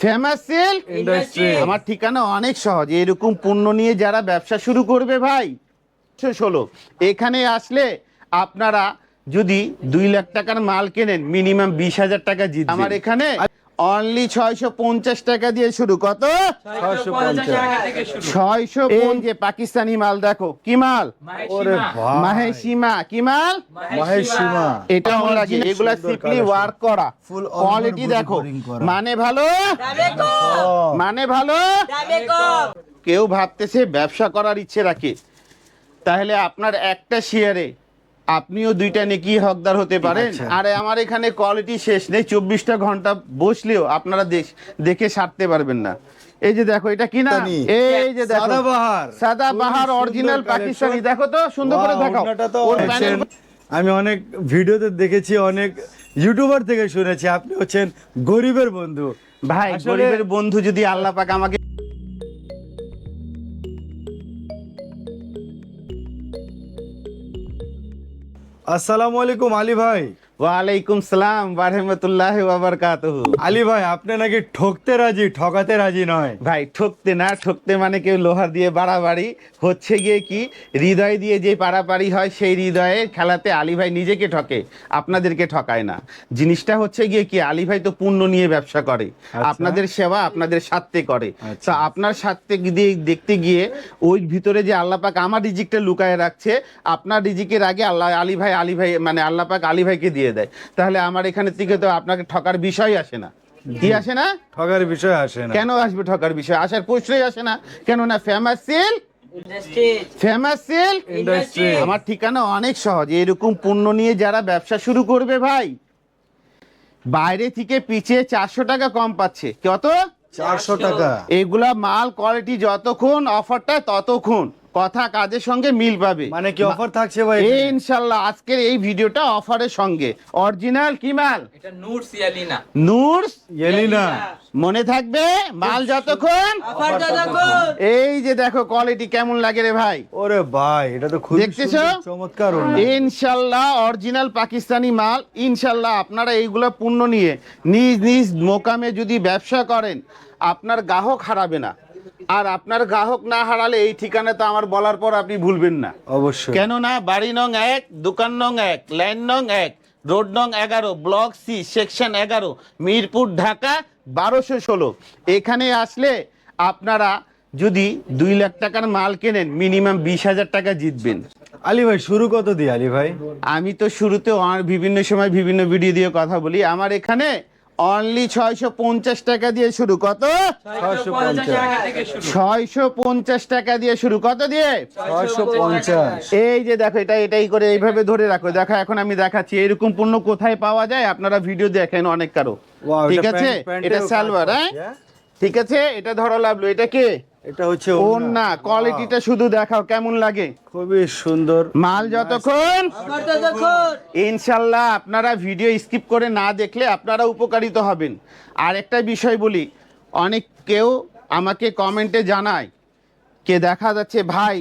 Famous silk industry আমার ঠিকানা অনেক সহজ। এরকম পণ্য নিয়ে যারা ব্যবসা শুরু করবে ভাই ষোলো এখানে আসলে আপনারা যদি দুই লাখ টাকার মাল কেনেন মিনিমাম বিশ হাজার টাকা জিত আমার এখানে অনলি ছয়শো পঞ্চাশ টাকা দিয়ে শুরু। কত? ছয়শো পঞ্চাশ ছয়শো যে পাকিস্তানি মাল দেখো কি মাল? মাহেশিমা। কি মাল? মহেশ সীমা এটা লাগে এগুলা সুন্দর সিম্পলি ওয়ার্ক করা। কোয়ালিটি দেখো। মানে ভালো? মানে ভালো? কেউ ভাবতেছে ব্যবসা করার ইচ্ছে রাখে। তাহলে আপনার একটা শেয়ারে আপনিও দুইটা নেকি হকদার হতে পারেন। আর আমার এখানে কোয়ালিটি শেষ নেই। চব্বিশটা ঘণ্টা বসলেও আপনারা দেখে সারতে পারবেন না। এই যে দেখো এটা কি না? এই যে দেখো সাদাবাহার। সাদা বাহার অরিজিনাল পাকিস্তানি। দেখো তো সুন্দর করে দেখাও। ওর আমি অনেক ভিডিওতে দেখেছি অনেক ইউটিউবার থেকে শুনেছি। আপনি হচ্ছেন গরিবের বন্ধু। ভাই গরিবের বন্ধু যদি আল্লাহ পাক আমাকে আসসালামু আলাইকুম আলী ভাই। ওয়ালাইকুম সালাম বারহমতুল্লাহ বাবারকাতুহু আলী ভাই আপনি নাকি ঠকতে রাজি ঠকাতে রাজি নয়? ভাই ঠকতে না ঠকতে মানে কেউ লোহার দিয়ে বাড়াবাড়ি। হচ্ছে গিয়ে কি হৃদয় দিয়ে যে পাড়াপাড়ি হয় সেই হৃদয়ে খেলাতে আলী ভাই নিজেকে ঠকে আপনাদেরকে ঠকায় না। জিনিসটা হচ্ছে গিয়ে কি আলী ভাই তো পুণ্য নিয়ে ব্যবসা করে আপনাদের সেবা আপনাদের স্বার্থে করে। আচ্ছা। তো আপনার স্বার্থে দিয়ে দেখতে গিয়ে ওই ভিতরে যে আল্লাপাক আমার রিজিকটা লুকায় রাখছে আপনার রিজিকের আগে আল্লাহ আলী ভাই আলী ভাই মানে আল্লাহ পাক আলী ভাইকে দিয়ে দেয় তাহলে আমার এখানে থেকে তো আপনাকে ঠকার বিষয় আসে না। কি আসে না? ঠকার বিষয় আসে না। কেন আসবে ঠকার বিষয়? আসার প্রশ্নই আসে না। কেন না ফেমাস সিল্ক ফেমাস ইন্ডাস্ট্রি আমার ঠিকানা অনেক সহজ। এরকম পণ্য নিয়ে যারা ব্যবসা শুরু করবে ভাই বাইরে থেকে পিছিয়ে চারশো টাকা কম পাচ্ছে। কত? চারশো টাকা। এগুলা মাল কোয়ালিটি যতক্ষণ অফারটা ততক্ষণ। কথা কাজের সঙ্গে মিল পাবে। মানে কি অফার থাকছে ভাই ইনশাল্লাহ আজকের এই ভিডিওটা অফারের সঙ্গে। অরিজিনাল কি মাল? এটা নূর সিয়ালিনা নূর এলিনা মনে থাকবে? মাল যতক্ষণ? অফার যতক্ষণ। এই যে দেখো কোয়ালিটি কেমন লাগে রে ভাই? ওরে ভাই এটা তো খুব দেখতেছো? চমৎকার ওড়না। ইনশাল্লাহ অরিজিনাল পাকিস্তানি মাল। ইনশাল্লাহ আপনারা এইগুলো পণ্য নিয়ে নিজ নিজ মোকামে যদি ব্যবসা করেন আপনার গ্রাহক হারাবে না। আর আপনার গ্রাহক না হারালে এই ঠিকানা তো আমার বলার পর আপনি ভুলবেন না। অবশ্যই। কেননা বাড়ি নং এক দোকান নং এক লাইন নং এক রোড নং এগারো ব্লক সি সেকশন এগারো মিরপুর ঢাকা বারোশো ষোলো। এখানে আসলে আপনারা যদি দুই লাখ টাকার মাল কেনেন মিনিমাম বিশ হাজার টাকা জিতবেন। আলী ভাই শুরু কত দিয়ে আলী ভাই? আমি তো শুরুতে বিভিন্ন সময় বিভিন্ন ভিডিও দিয়ে কথা বলি। আমার এখানে অনলি ছয়শো পঞ্চাশ টাকা দিয়ে শুরু। কত? ছয়শো পঞ্চাশ টাকা ছয়শো পঞ্চাশ টাকা দিয়ে শুরু। কত দিয়ে? এই যে দেখো এটা এটাই করে এইভাবে ধরে রাখো। দেখো এখন আমি দেখাচ্ছি এরকম পণ্য কোথায় পাওয়া যায়? আপনারা ভিডিও দেখেন অনেক কারও। ঠিক আছে? এটা সালোয়ার হ্যাঁ হ্যাঁ? ঠিক আছে? এটা ধরো লাভলো এটা কে? এটা হচ্ছে ওর না কোয়ালিটিটা শুধু দেখাও কেমন লাগে? খুবই সুন্দর। মাল যতক্ষণ ইনশাল্লাহ আপনারা ভিডিও স্কিপ করে না দেখলে আপনারা উপকারিত হবেন। আর একটা বিষয় বলি অনেক কেউ আমাকে কমেন্টে জানায় কে দেখা যাচ্ছে ভাই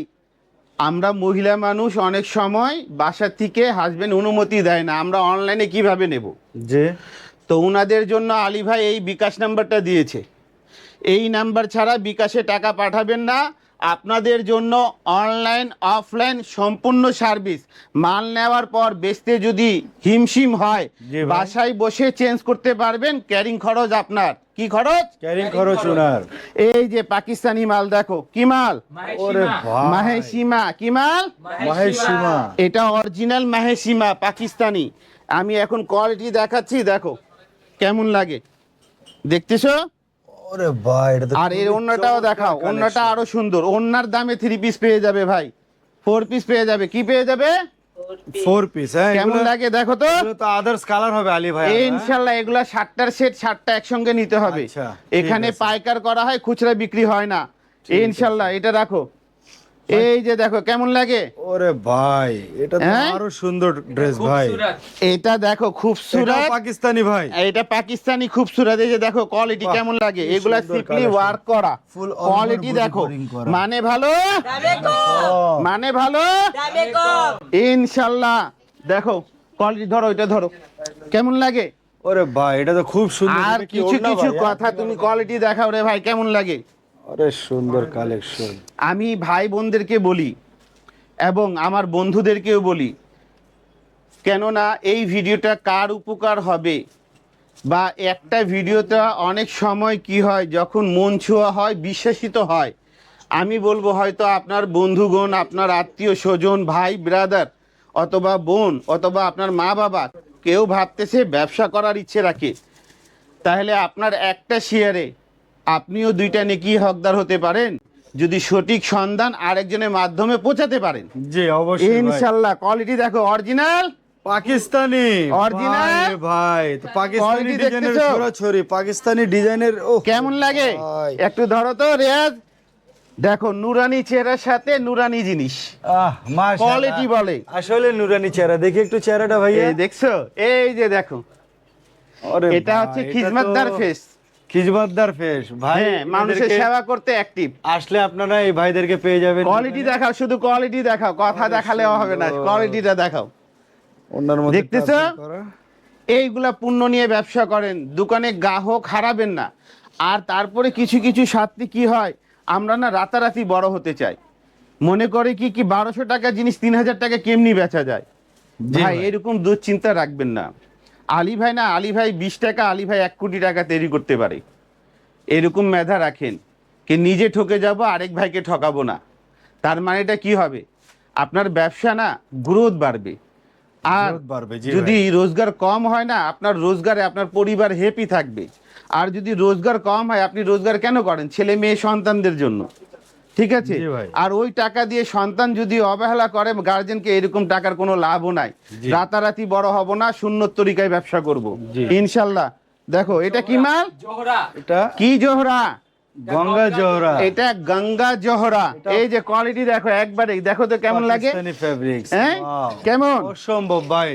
আমরা মহিলা মানুষ অনেক সময় বাসা থেকে হাজবেন্ড অনুমতি দেয় না আমরা অনলাইনে কীভাবে নেব? যে? তো ওনাদের জন্য আলী ভাই এই বিকাশ নাম্বারটা দিয়েছে। এই নাম্বার ছাড়া বিকাশে টাকা পাঠাবেন না। আপনাদের জন্য অনলাইন অফলাইন সম্পূর্ণ সার্ভিস। মাল নেওয়ার পর বেচতে যদি হিমশিম হয় বাসায় বসে চেঞ্জ করতে পারবেন। ক্যারিং খরচ আপনার। কি খরচ? ক্যারিং খরচ ওনার এই যে পাকিস্তানি মাল দেখো কি মাল? মাহেশিমা। কি মাল? মহেশ সীমা এটা অরিজিনাল মাহেশিমা পাকিস্তানি। আমি এখন কোয়ালিটি দেখাচ্ছি দেখো। কেমন লাগে? দেখতেছো? ওরে ভাই এটা আর এর অন্যটাও দেখাও অন্যটা আরও সুন্দর। অন্যার দামে থ্রি পিস পেয়ে যাবে ভাই। ফোর পিস পেয়ে যাবে। কি পেয়ে যাবে? ফোর পিস হ্যাঁ কেমন লাগে দেখো তো। তো আদার্স কালার হবে আলী ভাই এই ইনশাল্লাহ এগুলা ষাটটার সেট ষাটটা একসঙ্গে নিতে হবে। আচ্ছা, এখানে পাইকার করা হয় খুচরা বিক্রি হয় না। ইনশাল্লাহ এটা রাখো। এই যে দেখো কেমন লাগে? ওরে ভাই এটা তো হ্যাঁ? আরও সুন্দর ড্রেস ভাই। এটা দেখো খুব সুরাত। পাকিস্তানি ভাই। এটা পাকিস্তানি খুবসুরত এই যে দেখো কোয়ালিটি কেমন লাগে? এগুলা সিম্পলি ওয়ার্ক করা। কোয়ালিটি দেখো। মানে ভালো? মানে ভালো? ইনশাল্লাহ। দেখো কোয়ালিটি ধরো এটা ধরো। কেমন লাগে? ওরে ভাই এটা তো খুব সুন্দর। আর কিছু কিছু কথা তুমি কোয়ালিটি দেখাও রে ভাই কেমন লাগে? আরে সুন্দর কালেকশন আমি ভাই বোনদেরকে বলি এবং আমার বন্ধুদেরকেও বলি, কেননা এই ভিডিওটা কার উপকার হবে বা একটা ভিডিওটা অনেক সময় কি হয়, যখন মন ছোঁয়া হয় বিশ্বাসিত হয়। আমি বলব হয়তো আপনার বন্ধুগণ, আপনার আত্মীয় স্বজন, ভাই ব্রাদার অথবা বোন, অথবা আপনার মা বাবা, কেউ ভাবতেছে ব্যবসা করার ইচ্ছে রাখে। তাহলে আপনার একটা শেয়ারে আপনিও দুইটা নেকি হকদার হতে পারেন যদি সঠিক সন্ধান আরেকজনের মাধ্যমে পৌঁছাতে পারেন। জি অবশ্যই ভাই। ইনশাল্লাহ কোয়ালিটি দেখো অরিজিনাল পাকিস্তানি। Original? ভাই তো পাকিস্তানি ডিজাইনের? ছড়াছড়ি পাকিস্তানি ডিজাইনের ও কেমন লাগে? একটু ধরো তো রেয়াজ। দেখো নুরানি চেহারার সাথে নুরানি জিনিস। আহ মাশাআল্লাহ। কোয়ালিটি বলে। আসলে নুরানি চেহারা দেখি একটু চেহারাটা ভাই এই দেখছ? এই যে দেখো। আরে এটা হচ্ছে খিজমতদার ফেস খিজমতদার ফেস ভাই হ্যাঁ মানুষের সেবা করতে অ্যাক্টিভ আসলে আপনারা এই ভাইদেরকে পেয়ে যাবেন। কোয়ালিটি দেখাও শুধু কোয়ালিটি দেখাও কথা দেখালেও হবে না কোয়ালিটিটা দেখাও। ওনার মধ্যে দেখতেছো? এইগুলা পণ্য নিয়ে ব্যবসা করেন দোকানে গ্রাহক হারাবেন না। আর তারপরে কিছু কিছু সাথী কি হয় আমরা না রাতারাতি বড় হতে চাই। মনে করে কি কি বারোশো টাকা জিনিস তিন হাজার টাকা কেমনি বেচা যায়? ভাই। এরকম দুশ্চিন্তা রাখবেন না। আলী ভাই না আলী ভাই বিশ টাকা আলী ভাই এক কোটি টাকা তৈরি করতে পারে। এরকম মেধা রাখেন কে নিজে ঠকে যাব আরেক ভাইকে ঠকাবো না। তার মানেটা কি হবে? আপনার ব্যবসা না গ্রোথ বাড়বে। আর যদি রোজগার কম হয় না আপনার রোজগারে আপনার পরিবার হ্যাপি থাকবে। আর যদি রোজগার কম হয় আপনি রোজগার কেন করেন? ছেলে মেয়ে সন্তানদের জন্য। ঠিক আছে? আর ওই টাকা দিয়ে সন্তান যদি অবহেলা করে গার্জেনকে এরকম টাকার কোনো লাভও নাই। রাতারাতি বড় হব না শূন্য তরিকায় ব্যবসা করব। ইনশাল্লাহ। দেখো এটা কি মাল? এটা কি জোহরা? গঙ্গা জোহরা। এটা গঙ্গা জোহরা। এই যে কোয়ালিটি দেখো একবারে দেখো তো কেমন লাগে? হ্যাঁ? কেমন? অসম্ভব ভাই।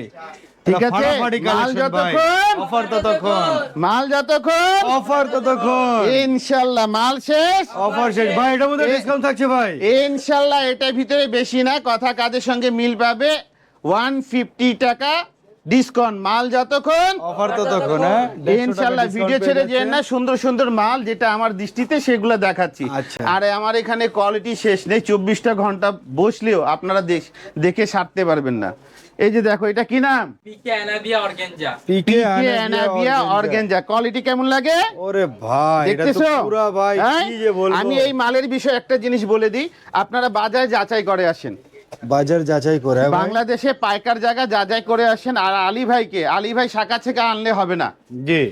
ঠিক আছে, মাল যতক্ষণ- অফার ততক্ষণ। মাল যতক্ষণ? অফার ততক্ষণ। ইনশাল্লাহ মাল শেষ। অফার শেষ। ভাই এটার মধ্যে ডিসকাউন্ট থাকছে ভাই। ইনশাল্লাহ এটার ভিতরে বেশি না। কথা কাজের সঙ্গে মিল পাবে? ওয়ান ফিফটি টাকা ডিসকাউন্ট মাল যতক্ষণ অফার ততক্ষণ হ্যাঁ? ইনশাল্লাহ ভিডিও ছেড়ে যে না সুন্দর সুন্দর মাল যেটা আমার দৃষ্টিতে সেগুলো দেখাচ্ছি। আচ্ছা। আর আমার এখানে কোয়ালিটি শেষ নেই চব্বিশটা ঘণ্টা বসলেও আপনারা দেখ- দেখে সারতে পারবেন না। এই যে দেখো এটা কি নাম? PK Anabia organza PK PK Anabia organza। Quality কেমন লাগে? ওরে ভাই এটা তো দেখতেছো? ভাই হ্যাঁ? কি যে বলব। আমি এই মালের বিষয়ে একটা জিনিস বলে দিই আপনারা বাজারে যাচাই করে আসেন। বাজার যাচাই করে বাংলাদেশে পাইকার জায়গা যাচাই করে আসেন আর আলী ভাইকে। আলী ভাই শাখা থেকে আনলে হবে না। জি।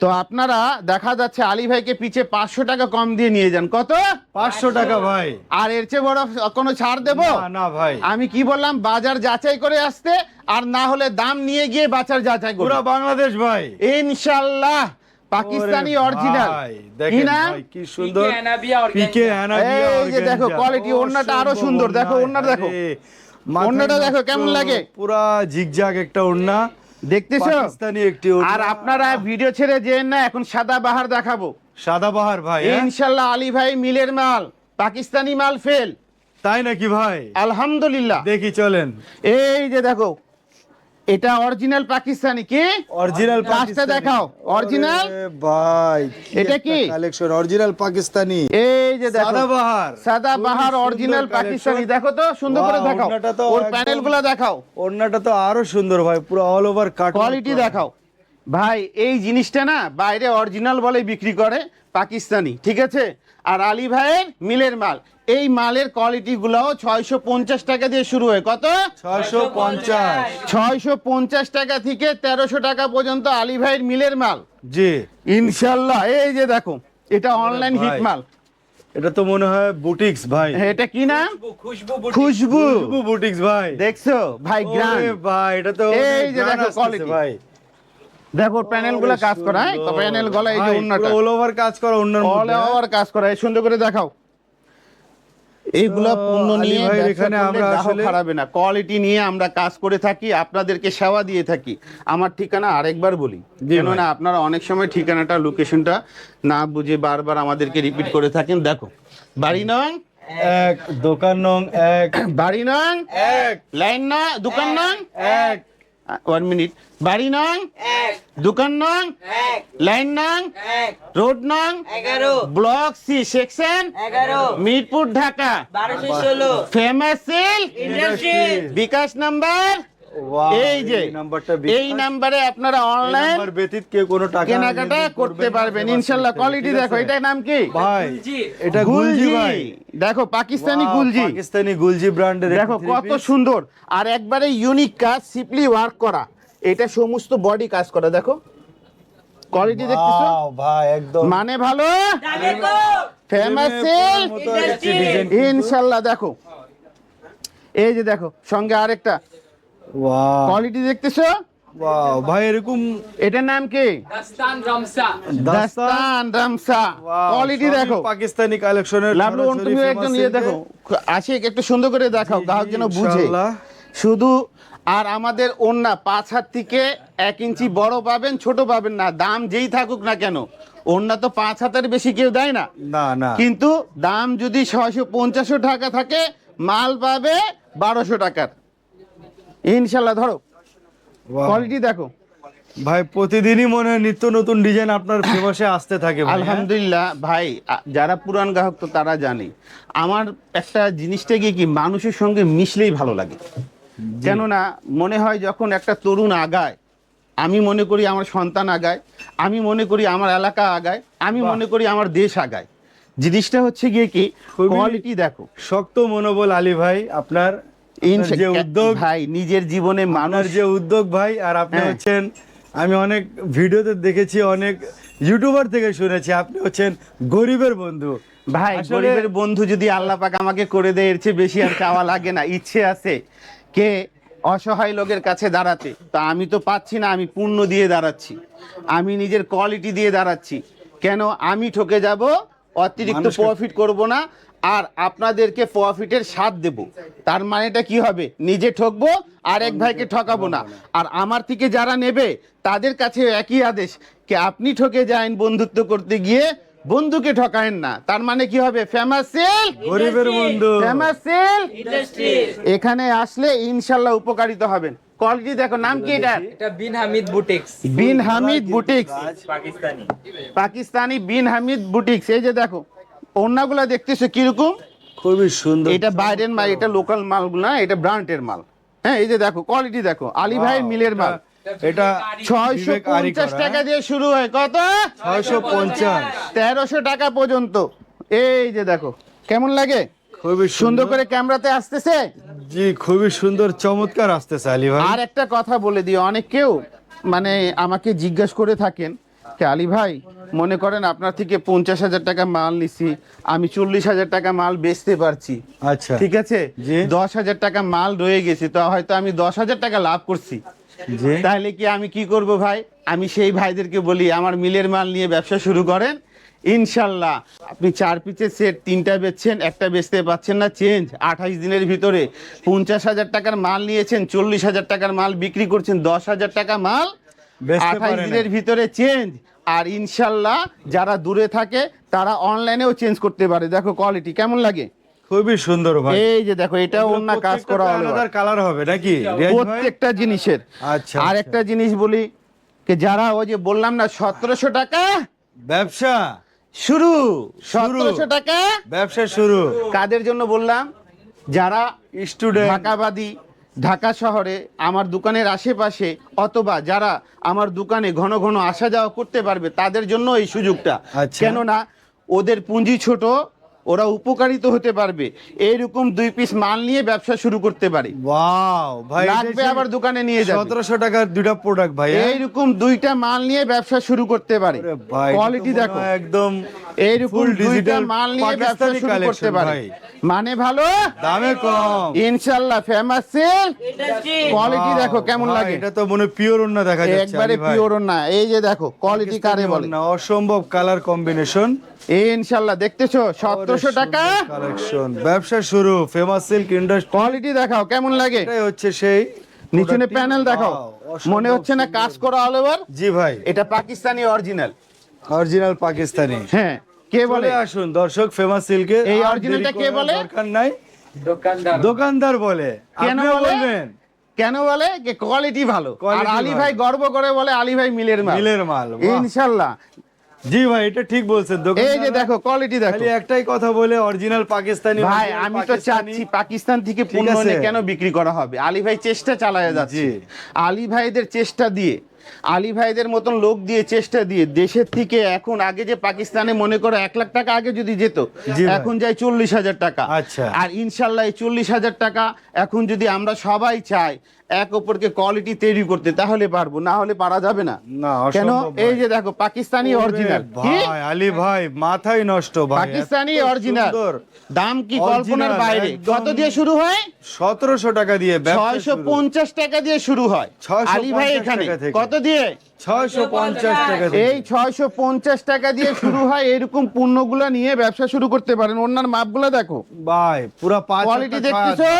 তো আপনারা দেখা যাচ্ছে আলী ভাইকে পিছে পাঁচশো টাকা কম দিয়ে নিয়ে যান। কত? পাঁচশো টাকা ভাই। আর এর চেয়ে বড় কোনো ছাড় দেবো? না না ভাই। আমি কি বললাম বাজার যাচাই করে আসতে আর না হলে দাম নিয়ে গিয়ে বাজার যাচাই পুরা করো বাংলাদেশ ভাই। ইনশাল্লাহ পাকিস্তানি অরিজিনাল ভাই, কি সুন্দর। পিকে এই যে দেখো, quality, ওড়নাটা আরও সুন্দর, দেখো, ওড়না, দেখো। আরে, দেখো, কেমন লাগে? পুরা জিগজাগ একটা ওড়না। দেখতেছো? পাকিস্তানি একটি আর আপনারা ভিডিও ছেড়ে যেন না এখন সাদা বাহার দেখাবো। সাদাবাহার ভাই হ্যাঁ? ইনশাল্লাহ আলী ভাই মিলের মাল পাকিস্তানি মাল ফেল তাই নাকি ভাই? আলহামদুলিল্লাহ। দেখি চলেন। এই যে দেখো এটা অরিজিনাল পাকিস্তানি কি? অরিজিনাল পাঁচটা দেখাও। অরিজিনাল ভাই এটা কি? কালেকশন অরিজিনাল পাকিস্তানি এই যে দেখো সাদাবাহার সাদা বাহার অরিজিনাল পাকিস্তানি দেখো তো সুন্দর করে দেখাও। ওর একদম- প্যানেলগুলা দেখাও। ওড়নাটা তো আরও সুন্দর ভাই পুরো অল ওভার কাট কোয়ালিটি দেখাও। ভাই এই জিনিসটা না বাইরে অরিজিনাল বলে বিক্রি করে পাকিস্তানি ঠিক আছে? আর আলী ভাইয়ের মিলের মাল। এই মালের কোয়ালিটি গুলাও ছয়শো পঞ্চাশ টাকা দিয়ে শুরু হয়। কত? ছয়শো পঞ্চাশ। ছয়শো পঞ্চাশ টাকা থেকে তেরোশো টাকা পর্যন্ত আলী ভাইয়ের মিলের মাল। জি। ইনশাল্লাহ। এই যে দেখো এটা অনলাইন হিট মাল। এটা তো মনে হয় বুটিক্স ভাই। এটা কি নাম? খুশবু খুশবু বুটিক্স। ভাই। দেখছ? ভাই গ্রাম ভাই এটা তো এই যে দেখো quality। ভাই। দেখো প্যানেলগুলা কাজ করা হ্যাঁ প্যানেল গলা এই যে অন্যটা অল ওভার কাজ করা অন্যান্য অল ওভার কাজ করা এই সুন্দর করে দেখাও। এইগুলা পণ্য নিয়ে এখানে আমরা আসলে- হারাবে না। কোয়ালিটি নিয়ে আমরা কাজ করে থাকি আপনাদেরকে সেবা দিয়ে থাকি। আমার ঠিকানা আরেকবার বলি। কেননা। আপনারা অনেক সময় ঠিকানাটা লোকেশনটা না বুঝে বারবার আমাদেরকে রিপিট করে থাকেন। দেখো বাড়ি নং? এক দোকান নং এক। বাড়ি নং? এক। লাইন না? দোকান নং? এক। ওয়ান মিনিট বাড়ি নং? দোকান নং? লাইন নং? রোড নং? এগারো। Block C section? এগারো। মিরপুর ঢাকা। বারোশো ষোলো। Famous sale bKash number? এই যে এই নাম্বারে আপনারা অনলাইন ব্যতীত কেউ কোনো টাকা কেনাকাটা করতে পারবেন। কোয়ালিটি দেখো নাম কি? ভাই এটা গুলজি ভাই। দেখো পাকিস্তানি গুলজি। পাকিস্তানি গুলজি ব্র্যান্ডের দেখো কত সুন্দর। আর একবারে ইউনিক কাজ সিম্পলি ওয়ার্ক করা। এটা সমস্ত বডি কাজ করা দেখো। কোয়ালিটি দেখতেছো? ভাই একদম। মানে ভালো? ফেমাস। ইনশাল্লাহ দেখো। এই যে দেখো সঙ্গে আরেকটা। Wow, কোয়ালিটি দেখতেছো? Wow, ভাই এরকম এটার নাম কি? দাস্তান রামসা দাস্তান রামসা কোয়ালিটি দেখো। পাকিস্তানি কালেকশনের লাভলু তুমি একজন ইয়ে দেখো। আসে একটু সুন্দর করে দেখাও গ্রাহক যেন বুঝে। শুধু আর আমাদের ওন্না পাঁচ হাত থেকে এক ইঞ্চি বড় পাবেন ছোট পাবেন না। দাম যেই থাকুক না কেন ওন্না তো পাঁচ হাতের বেশি কেউ দেয় না। না না। কিন্তু দাম যদি ছয়শো পঞ্চাশো টাকা থাকে মাল পাবে বারোশো টাকার। ইনশাল্লাহ ধরো। কোয়ালিটি দেখো। ভাই প্রতিদিনই মনে হয় নিত্য নতুন ডিজাইন আপনার ফেমাসে আসতে থাকে হ্যাঁ? আলহামদুলিল্লাহ ভাই যারা পুরান গ্রাহক তো তারা জানে। আমার একটা জিনিসটা গিয়ে কি মানুষের সঙ্গে মিশলেই ভালো লাগে। কেননা মনে হয় যখন একটা তরুণ আগায় আমি মনে করি আমার সন্তান আগায় আমি মনে করি আমার এলাকা আগায় আমি মনে করি আমার দেশ আগায়। জিনিসটা হচ্ছে গিয়ে কি কোয়ালিটি দেখো। শক্ত মনোবল আলী ভাই আপনার যে উদ্যোগ ভাই নিজের জীবনে মানুষ যে উদ্যোগ ভাই আর আপনি হ্যাঁ। হচ্ছেন আমি অনেক ভিডিওতে দেখেছি অনেক ইউটিউবার থেকে শুনেছি আপনি হচ্ছেন গরিবের বন্ধু। ভাই গরিবের বন্ধু যদি আল্লাহ পাক আমাকে করে দেয় এর চেয়ে বেশি আর চাওয়া লাগে না ইচ্ছে আছে কে অসহায় লোকের কাছে দাঁড়াতে। তা আমি তো পাচ্ছি না আমি পূর্ণ দিয়ে দাঁড়াচ্ছি। আমি নিজের কোয়ালিটি দিয়ে দাঁড়াচ্ছি। কেন আমি ঠকে যাব? অতিরিক্ত প্রফিট করব না আর আপনাদেরকে প্রফিটের স্বাদ দেব। তার মানেটা কি হবে? নিজে ঠকবো আর এক ভাইকে ঠকাবো না। আর আমার থেকে যারা নেবে তাদের কাছে একই আদেশ কে আপনি ঠকে যান বন্ধুত্ব করতে গিয়ে বন্ধুকে ঠকায়েন না। তার মানে কি হবে? ফেমাস সেল গরিবের বন্ধু। ফেমাস সেল ইন্ডাস্ট্রি এখানে আসলে ইনশাল্লাহ উপকারিত হবেন। কোয়ালিটি দেখো নাম কি এটার এটা Bin Hamid boutiques. Bin Hamid boutiques. Pakistani. Pakistani Bin Hamid boutiques. এই যে দেখো অন্যগুলা দেখতেছো কীরকম? খুবই সুন্দর। এটা বাইরের মাল এটা লোকাল মালগুলো না এটা ব্র্যান্ডের মাল। হ্যাঁ এই যে দেখো কোয়ালিটি দেখো আলী ভাইয়ের মিলের মাল। এটা ছয়শো পঞ্চাশ টাকা দিয়ে শুরু হয় কত? ছয়শো পঞ্চাশ। তেরোশো টাকা পর্যন্ত। এই যে দেখো কেমন লাগে? খুবই সুন্দর। করে ক্যামেরাতে আসতেছে? জি খুবই সুন্দর চমৎকার আসতেছে আলী ভাই। আর একটা কথা বলে দিই অনেক কেউ মানে আমাকে জিজ্ঞাসা করে থাকেন যে আলী ভাই মনে করেন আপনার থেকে পঞ্চাশ হাজার টাকা মাল নিছি আমি চল্লিশ হাজার টাকা মাল বেচতে পারছি। আচ্ছা। ঠিক আছে। দশ হাজার টাকা মাল রয়ে গেছে তো হয়তো আমি দশ হাজার টাকা লাভ করছি। তাহলে কি আমি কি করব ভাই? আমি সেই ভাইদেরকে বলি আমার মিলের মাল নিয়ে ব্যবসা শুরু করেন ইনশাল্লাহ। আপনি চার পিসের সেট তিনটা বেচছেন একটা বেচতে পাচ্ছেন না। চেঞ্জ আঠাইশ দিনের ভিতরে পঞ্চাশ হাজার টাকার মাল নিয়েছেন চল্লিশ হাজার টাকার মাল বিক্রি করছেন দশ হাজার টাকা মাল আঠাইশ দিনের ভিতরে চেঞ্জ। আর ইনশাল্লাহ যারা দূরে থাকে তারা অনলাইনেও চেঞ্জ করতে পারে। দেখো কোয়ালিটি কেমন লাগে? খুবই সুন্দর ভাই। এই যে দেখো এটা অন্য কাজ করা হলো। কালার হবে নাকি? প্রত্যেকটা জিনিসের। আচ্ছা, আর একটা জিনিস বলি যারা ওই যে বললাম না সতেরোশো টাকা ব্যবসা? শুরু। সতেরোশো টাকা। ব্যবসা শুরু। কাদের জন্য বললাম? যারা স্টুডেন্ট। ঢাকাবাদী ঢাকা শহরে আমার দোকানের আশেপাশে অথবা যারা আমার দোকানে ঘন ঘন আসা যাওয়া করতে পারবে তাদের জন্য এই সুযোগটা। আচ্ছা। কেননা ওদের পুঁজি ছোট ওরা উপকারিত হতে পারবে। এইরকম দুই পিস মাল নিয়ে ব্যবসা শুরু করতে পারে। ওয়াও ভাই লাগবে আবার দোকানে নিয়ে যাবে। সতেরোশো টাকার দুইটা প্রোডাক্ট ভাই হ্যাঁ? এইরকম দুইটা মাল নিয়ে ব্যবসা শুরু করতে পারে। কোয়ালিটি দেখো। একদম এইরকম দুইটা মাল নিয়ে ব্যবসা শুরু করতে পারে। মানে ভালো? দামে কম। ইনশাল্লাহ ফেমাস সেল কোয়ালিটি দেখো কেমন লাগে। এটা তো মনে পিওর না দেখা যাচ্ছে একবারে পিওর না এই যে দেখো কোয়ালিটি কারে বলে। না অসম্ভব কালার কম্বিনেশন ইনশাল্লাহ দেখতেছো সতেরোশো টাকা। কালেকশন ব্যবসা শুরু ফেমাস সিল্ক ইন্ডাস্ট্রি কোয়ালিটি দেখাও কেমন লাগে? এটাই হচ্ছে সেই নিচনে প্যানেল দেখাও। মনে হচ্ছে না কাজ করা অল ওভার জি ভাই। এটা পাকিস্তানি অরিজিনাল অরিজিনাল পাকিস্তানি। হ্যাঁ কে বলে? আসুন দর্শক ফেমাস সিল্কে এই originalটা কে বলে? দরকার নাই। দোকানদার। দোকানদার বলে। কেন? বলবেন। কেন বলে? কোয়ালিটি ভালো। আর আলী ভাই গর্ব করে বলে আলী ভাই মিলের মাল। মিলের মাল। ইনশাল্লাহ। জি ভাই এটা ঠিক বলছেন। এই যে দেখো কোয়ালিটি দেখো। খালি একটাই কথা বলে অরিজিনাল পাকিস্তানি ভাই আমি তো চাচ্ছি পাকিস্তান থেকে পণ্য এনে কেন বিক্রি করা হবে? আলী ভাই চেষ্টা চালায় যাচ্ছে। আলী ভাইদের চেষ্টা দিয়ে আলী ভাইদের মতন লোক দিয়ে চেষ্টা দিয়ে দেশের থেকে এখন আগে যে পাকিস্তানে মনে করো এক লাখ টাকা আগে যদি যেত এখন যায় চল্লিশ হাজার টাকা। আচ্ছা। আর ইনশাল্লাহ এই চল্লিশ হাজার টাকা এখন যদি আমরা সবাই চাই এক অপরকে কোয়ালিটি তৈরি করতে তাহলে পারব না হলে পারা যাবে না। কেন? এই যে দেখো পাকিস্তানি অরিজিনাল ভাই আলী ভাই মাথাই নষ্ট ভাই পাকিস্তানি অরিজিনাল দাম কি কল্পনার বাইরে? কত দিয়ে শুরু হয়? সতেরোশো টাকা দিয়ে ছয়শো পঞ্চাশ টাকা দিয়ে শুরু হয়। 650 আলী ভাই এখানে। কত দিয়ে? ছয়শো পঞ্চাশ টাকা দিয়ে। এই টাকা দিয়ে শুরু হয় এরকম পণ্যগুলো নিয়ে ব্যবসা শুরু করতে পারেন। অন্যান্য মাপগুলো দেখো। ভাই পুরা কোয়ালিটি দেখতেছো।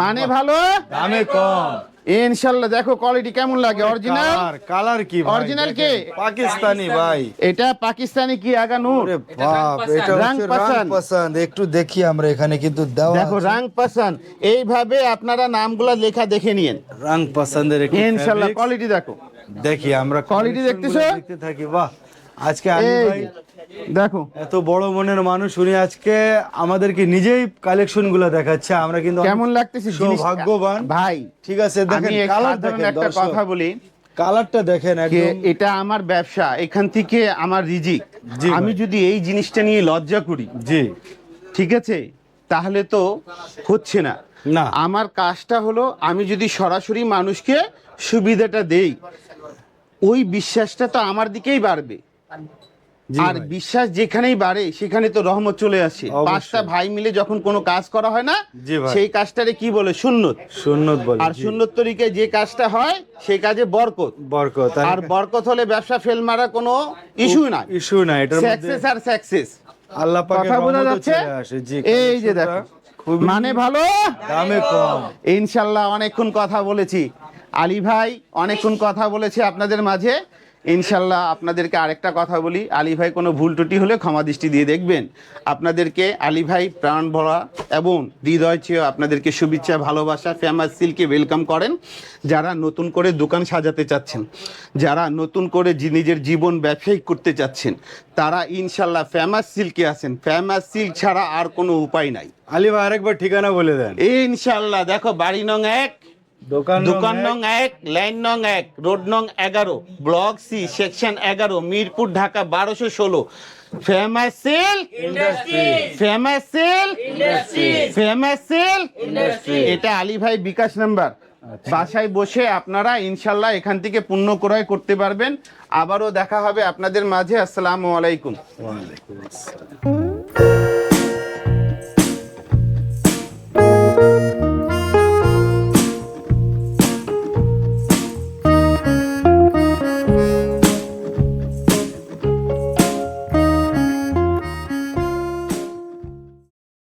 মানে ভালো? দামে কম। ইনশাল্লাহ দেখো কোয়ালিটি কেমন লাগে? অরিজিনাল কালার কি দেখেন, কে? পাকিস্তানি ভাই। এটা পাকিস্তানি কি আগা নূর ওরে বাপ এটা রাং পছন্দ। একটু দেখি আমরা এখানে কিন্তু দেওয়া দেখো। রাং পাসান এইভাবে আপনারা নামগুলা লেখা দেখে নিয়েন। রাং পছন্দের একটু ইনশাল্লাহ কোয়ালিটি দেখো। দেখি আমরা কোয়ালিটি দেখতেছো? দেখতে থাকি। বাহ আজকে আলী এই ভাই দেখো। এত বড় মনের মানুষ উনি আজকে আমাদেরকে নিজেই কালেকশনগুলো দেখাচ্ছে। আমরা কিন্তু কেমন লাগতেছে? সৌভাগ্যবান। ভাই ঠিক আছে দেখেন কালার দেখেন একটা কথা বলি। কালারটা দেখেন এটা আমার ব্যবসা এখান থেকে আমার রিজিক। আমি যদি এই জিনিসটা নিয়ে লজ্জা করি জি। ঠিক আছে তাহলে তো হচ্ছে না। না। আমার কাজটা হলো আমি যদি সরাসরি মানুষকে সুবিধাটা দেই ওই বিশ্বাসটা তো আমার দিকেই বাড়বে। আর বিশ্বাস যেখানেই বাড়ে সেখানে তো রহমত চলে আসে। পাঁচটা ভাই মিলে যখন কোনো কাজ করা হয় না সেই কাজটারে কি বলে? সুন্নত। সুন্নত বলে আর। সুন্নত তরিকায় যে কাজটা হয় সেই কাজে বরকত। বরকত আর বরকত হলে ব্যবসা ফেল মারা কোনো ইস্যু না ইস্যু না এটার মধ্যে সাকসেস আর সাকসেস আল্লাহ পাকের কথা বোঝা যাচ্ছে? এই যে দেখো। মানে ভালো? দামে কম। ইনশাল্লাহ অনেকক্ষণ কথা বলেছি। আলী ভাই অনেকক্ষণ কথা বলেছে আপনাদের মাঝে। ইনশাল্লাহ আপনাদেরকে আরেকটা কথা বলি আলী ভাই কোনো ভুল ত্রুটি হলে ক্ষমা দৃষ্টি দিয়ে দেখবেন। আপনাদেরকে আলী ভাই প্রাণ ভরা এবং হৃদয় চেয়ে আপনাদেরকে শুভেচ্ছা ভালোবাসা ফেমাস সিল্কে ওয়েলকাম করেন। যারা নতুন করে দোকান সাজাতে চাচ্ছেন যারা নতুন করে নিজের জীবন ব্যবসায়িক করতে চাচ্ছেন তারা ইনশাল্লাহ ফেমাস সিল্কে আছেন। ফেমাস সিল্ক ছাড়া আর কোনো উপায় নাই। আলী ভাই আরেকবার ঠিকানা বলে দেন। ইনশাল্লাহ দেখো বাড়ি নং এক। দোকান নং এক। লাইন নং এক রোড নং এগারো ব্লক সি সেকশন এগারো মিরপুর ঢাকা বারোশো ষোলো। Famous sale famous sale famous sale এটা আলী ভাই বিকাশ নাম্বার। বাসায় বসে আপনারা ইনশাল্লাহ এখান থেকে পূর্ণ ক্রয় করতে পারবেন। আবারও দেখা হবে আপনাদের মাঝে। আসসালামু আলাইকুম। ওয়ালাইকুম আসসালাম।